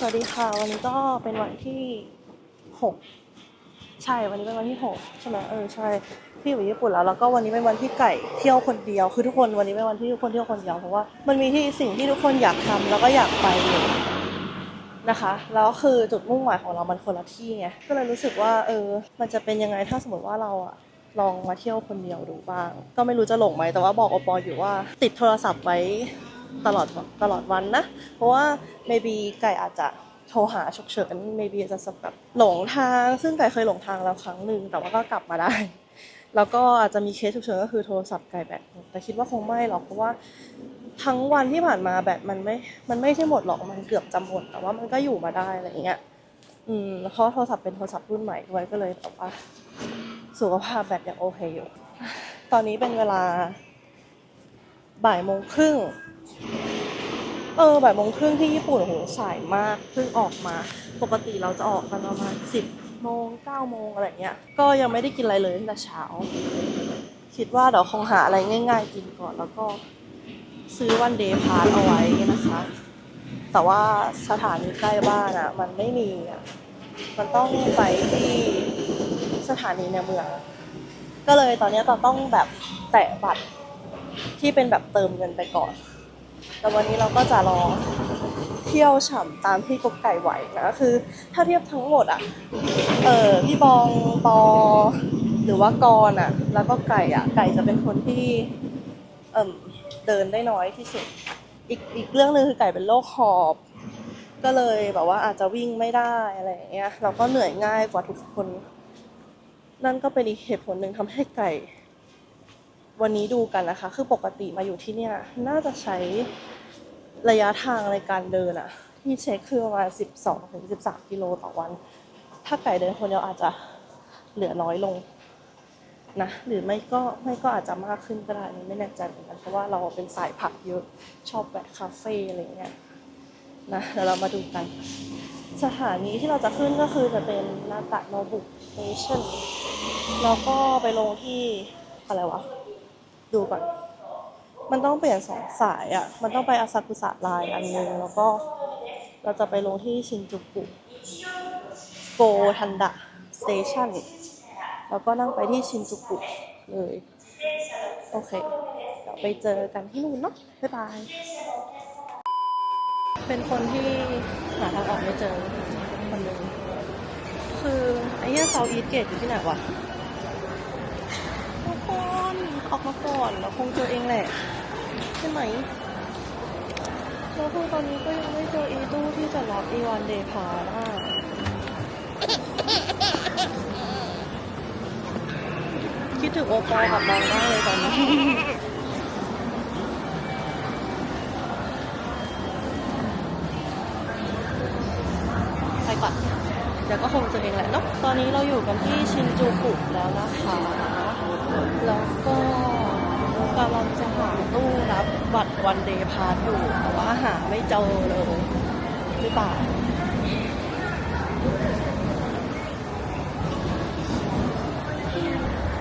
สวัสดีค่ะ วันนี้ก็เป็นวันที่หกใช่ วันนี้เป็นวันที่หกใช่ไหมเออใช่พี่อยู่ญี่ปุ่นแล้วแล้วก็วันนี้เป็นวันที่ไก่เที่ยวคนเดียว คือทุกคนวันนี้เป็นวันที่ทุกคนเที่ยวคนเดียวเพราะว่ามันมีที่สิ่งที่ทุกคนอยากทำแล้วก็อยากไปอยู่นะคะแล้วคือจุดมุ่งหมายของเรามันคนละที่ไงก็เลยรู้สึกว่าเออ มันจะเป็นยังไงถ้าสมมติว่าเราอะลองมาเที่ยวคนเดียวดูบ้าง ก็ไม่รู้จะหลงไหมแต่ว่าบอกอปออยู่ว่า ติดโทรศัพท์ไว้ ตลอดตลอดวันนะ เพราะว่า maybe ไก่อาจจะโทรหาฉุกเฉิน maybe จะแบบหลงทาง ซึ่งไก่เคยหลงทางแล้วครั้งหนึ่งแต่ว่าก็กลับมาได้ แล้วก็อาจจะมีเคสฉุกเฉินก็คือโทรศัพท์ไก่แบตแต่คิดว่าคงไม่หรอกเพราะว่าทั้งวันที่ผ่านมาแบตมันไม่ มันไม่ใช่หมดหรอกมันเกือบจะหมดแต่ว่ามันก็อยู่มาได้อะไรอย่างเงี้ย อืมแล้วเพราะโทรศัพท์เป็นโทรศัพท์รุ่นใหม่ด้วยก็เลยแบบว่าสุขภาพแบตยังโอเคอยู่ ตอนนี้เป็นเวลาบ่ายโมงครึ่ง เออบ่ายโมงครึ่งที่ญี่ปุ่นโหสายมากเพิ่งออกมา ปกติเราจะออกกันประมาณสิบโมงเก้าโมงอะไรเงี้ย ก็ยังไม่ได้กินอะไรเลยตั้งแต่เช้า คิดว่าเดี๋ยวคงหาอะไรง่าย ๆ กินก่อนแล้วก็ซื้อวันเดย์พาสเอาไว้นะคะ แต่ว่าสถานีใกล้บ้านอะมันไม่มีอะมันต้องไปที่สถานีในเมือง ก็เลยตอนนี้เราต้องแบบแตะบัตรที่เป็นแบบเติมเงินไปก่อน แต่วันนี้เราก็จะลองเที่ยวฉ่ำตามที่กุ๊กไก่ไหวนะคือ ถ้าเทียบทั้งหมดอะเออพี่บองปอหรือว่ากรอะ แล้วก็ไก่อะ ไก่จะเป็นคนที่เอ่มเดินได้น้อยที่สุด อีกอีกเรื่องหนึ่งคือไก่เป็นโรคหอบ ก็เลยแบบว่าอาจจะวิ่งไม่ได้อะไรอย่างเงี้ยเราก็เหนื่อยง่ายกว่าทุกคน นั่นก็เป็นอีกเหตุผลหนึ่งทำให้ไก่ วันนี้ดูกันนะคะ คือปกติมาอยู่ที่เนี่ย น่าจะใช้ระยะทางในการเดินอะที่เช็คคือประมาณสิบสองถึงสิบสามกิโลต่อวัน ถ้าไก่เดินคนเดียวอาจจะเหลือน้อยลงนะหรือไม่ก็ไม่ก็อาจจะมากขึ้นก็ได้นี่ไม่แน่ใจเหมือนกันเพราะว่าเราเป็นสายผักเยอะชอบแวะคาเฟ่อะไรเงี้ยนะเดี๋ยวเรามาดูกัน สถานีที่เราจะขึ้นก็คือจะเป็นนากะโนบุสเตชันแล้วก็ไปลงที่อะไรวะ ดูก่อน มันต้องเปลี่ยนสองสายอะ มันต้องไปอาซากุสะไลน์อันนึง แล้วก็เราจะไปลงที่ชินจูกุโกทันดะสเตชันแล้วก็นั่งไปที่ชินจูกุเลย โอเค เดี๋ยวไปเจอกันที่นู่นเนาะ บ๊ายบาย เป็นคนที่หาทางออกไม่เจอคนหนึ่งคือไอ้เหี้ยเซาอีทเกตอยู่ที่ไหนวะทุกคน ออกมาก่อนเราคงเจอเองแหละ ใช่ไหมแล้วคือตอนนี้ก็ยังไม่เจออีตู้ที่จะรับอีวันเดย์พาอะคิดถึงโอปอลกับน้องมากเลยตอนนี้ไปก่อนเดี๋ยวก็คงเจอเองแหละเนาะตอนนี้เราอยู่กันที่ชินจูกุแล้วนะคะ แล้วก็ำลังจะหาตู้รั บัตรวันเดย์พาสอยู่แต่ว่าหาไม่เจอเลยหรือเปล่า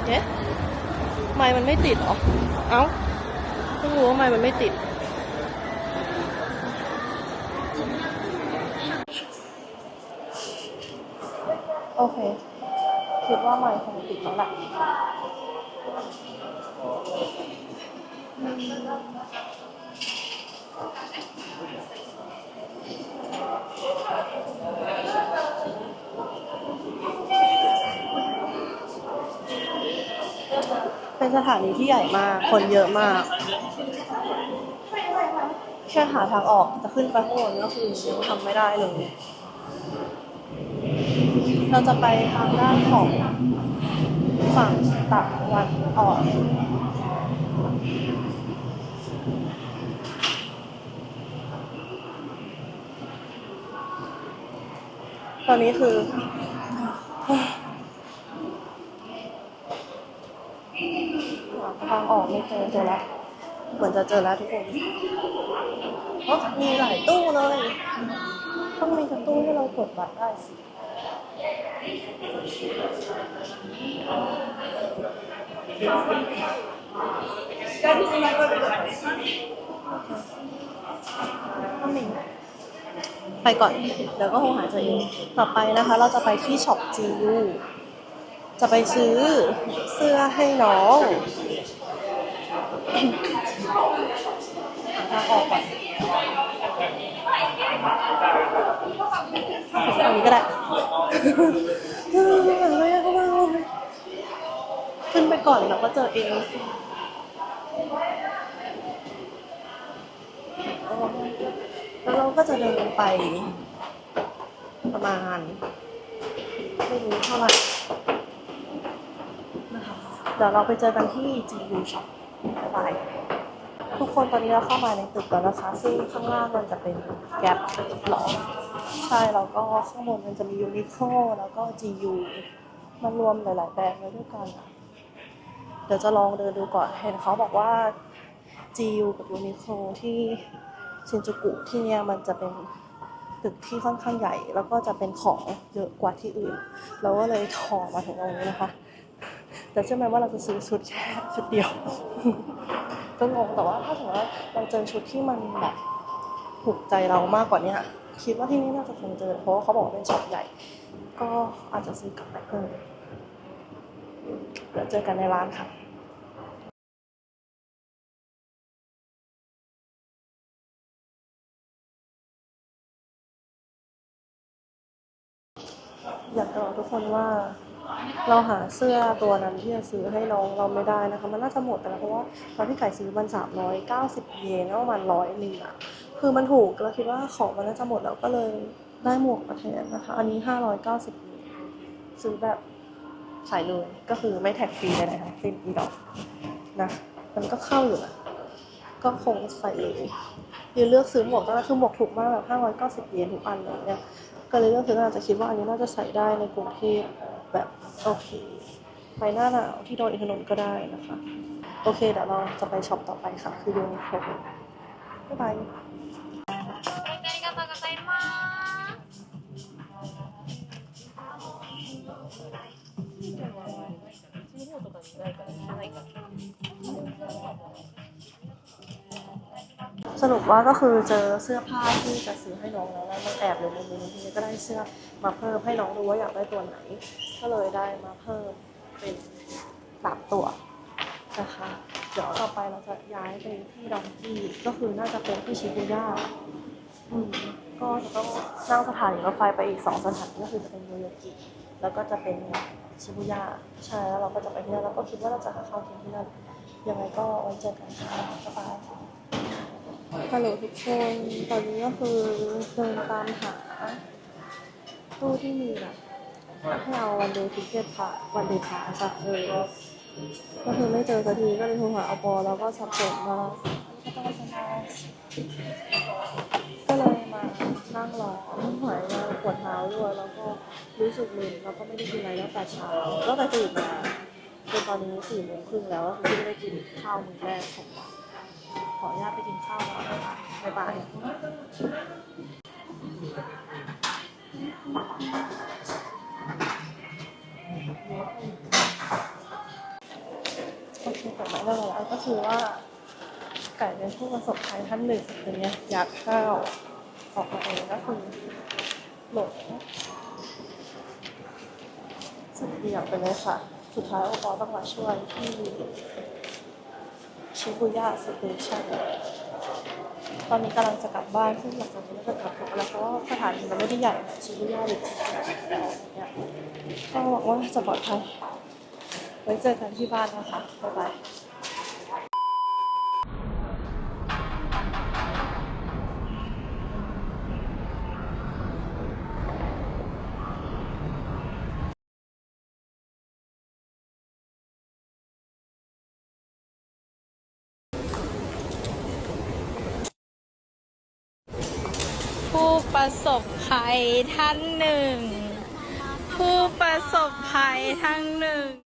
เอ๊ะไมค์มันไม่ติดหรอ เอ้าเพิ่งรู้ว่าไมค์มันไม่ติด โอเค คิดว่าไมค์คงติดแล้วแหละ เป็นสถานีที่ใหญ่มาก คนเยอะมาก แค่หาทางออกจะขึ้นไปข้างบนก็คือยังทำไม่ได้เลย เราจะไปทางด้านของฝั่งตะวันออก ตอนนี้คือหาทางออกไม่เจอเจอแล้ว เหมือนจะเจอแล้วทุกคนอ๋อมีหลายตู้เลย ต้องมีกระตู้ให้เรากดบัตรได้สิต้องมี ไปก่อน เดี๋ยวก็คงหาเจอเอง ต่อไปนะคะ เราจะไปที่ช็อปจียูจะไปซื้อเสื้อให้น้องหาทางออกก่อนตรงนี้ก็ได้ไม่เอาไม่เอาขึ้นไปก่อนแล้วก็เจอเอง แล้วเราก็จะเดินไปประมาณไม่รู้เท่าไหร่นะคะเดี๋ยวเราไปเจอกันที่ GU Shop บ๊ายบายทุกคนตอนนี้เราเข้ามาในตึกแล้วนะคะ ซึ่งข้างล่างมันจะเป็นแกลหรอใช่แล้วก็ข้างบนมันจะมียูนิโคแล้วก็ GU มันรวมหลาย ๆ แบรนด์ไว้ด้วยกัน เดี๋ยวจะลองเดินดูก่อน เห็นเขาบอกว่า GU กับยูนิโคที่ ชินจูกุที่เนี่ยมันจะเป็นตึกที่ค่อนข้างใหญ่ แล้วก็จะเป็นของเยอะกว่าที่อื่น เราก็เลยถอมาถึงตรงนี้นะคะ แต่เชื่อไหมว่าเราจะซื้อชุดแค่ชุดเดียว ก็งงแต่ว่าถ้าสมมติว่าเราเจอชุดที่มันแบบถูกใจเรามากกว่านี้คิดว่าที่นี่น่าจะคงเจอเพราะว่าเขาบอกว่าเป็นช็อปใหญ่ ก็อาจจะซื้อกลับไปเพิ่มเดี๋ยวเจอกันในร้านค่ะ อยากจะบอกทุกคนว่า เราหาเสื้อตัวนั้นที่จะซื้อให้น้องเราไม่ได้นะคะ มันน่าจะหมดไปแล้วเพราะว่าตอนที่ไก่ซื้อมันสามร้อยเก้าสิบเยนก็ประมาณร้อยหนึ่งอะคือมันถูกเราคิดว่าของมันน่าจะหมดแล้วก็เลยได้หมวกมาแทนนะคะ อันนี้ห้าร้อยเก้าสิบเยนซื้อแบบใส่เลยก็คือไม่แท็กฟรีเลยนะคะสิ้นอีดอกนะ มันก็เข้าอยู่นะก็คงใส่เลย ยืนเลือกซื้อหมวกตอนนั้นคือหมวกถูกมากแบบห้าร้อยเก้าสิบเยนทุกอันเลยเนี่ย ก็เลยเลือกซื้อน่าจะคิดว่าอันนี้น่าจะใส่ได้ในกรุงเทพแบบโอเค ไปหน้าหนาวที่โดนอินทนนท์ก็ได้นะคะ โอเคเดี๋ยวเราจะไปช็อปต่อไปค่ะ คือยูนิโคลบ๊ายบาย ありがとうございます。 สรุปว่าก็คือเจอเสื้อผ้าที่จะซื้อให้น้องแล้วแล้วมันแอบอยู่ในมือทีนี้ก็ได้เสื้อมาเพิ่มให้น้องดูว่าอยากได้ตัวไหน ก็เลยได้มาเพิ่มเป็นสามตัวนะคะเดี๋ยวต่อไปเราจะย้ายไปที่ดองกี้ก็คือน่าจะเป็นที่ชิบูย่าอืมก็จะต้องนั่งสถานีรถไฟไปอีกสองสถานีก็คือจะเป็นโยโยกิแล้วก็จะเป็นชิบูย่าใช่แล้วเราก็จะไปที่นั่นแล้วก็คิดว่าเราจะหาข้าวกินที่นั่นยังไงก็ไว้เจอกันค่ะบ๊ายบาย ฮัลโหลทุกคนตอนนี้ก็คือเดินตามหาตู้ที่มีแบบให้เอาวันเดย์ทิเก็ตค่ะวันเดย์พาสักเออก็คือไม่เจอสักทีก็เลยโทรหาอปอแล้วก็สับสนมาก็เลยมานั่งรอหอยมาปวดเท้าด้วยแล้วก็รู้สึกมึนแล้วก็ไม่ได้กินอะไรตั้งแต่เช้าก็ไปตื่นมาจนตอนนี้สี่โมงครึ่งแล้วก็คือไม่ได้กินข้าวมื้อแรกของวัน ขออนุญาตไปกินข้าวก่อนนะคะบ๊ายบายโอเคกลับมาแล้วแล้วก็คือว่าไก่เป็นผู้ประสบภัยท่านหนึ่งคนเนี้ยอยากข้าวออกมาเองก็คือหลงสุดเดี่ยวไปเลยค่ะ สุดท้ายโอปอต้องมาช่วยที่ ชิบุย่าสเตชันตอนนี้กำลังจะกลับบ้านซึ่งหลังจากนี้ก็จะกลับถูกแล้วเพราะว่าสถานีมันไม่ได้ใหญ่ชิบุย่าหรือชิบุย่าเนี่ยก็หวังว่าจะปลอดภัยไว้เจอกันที่บ้านนะคะบ๊ายบาย ผู้ประสบภัยท่านหนึ่ง ผู้ประสบภัยท่านหนึ่ง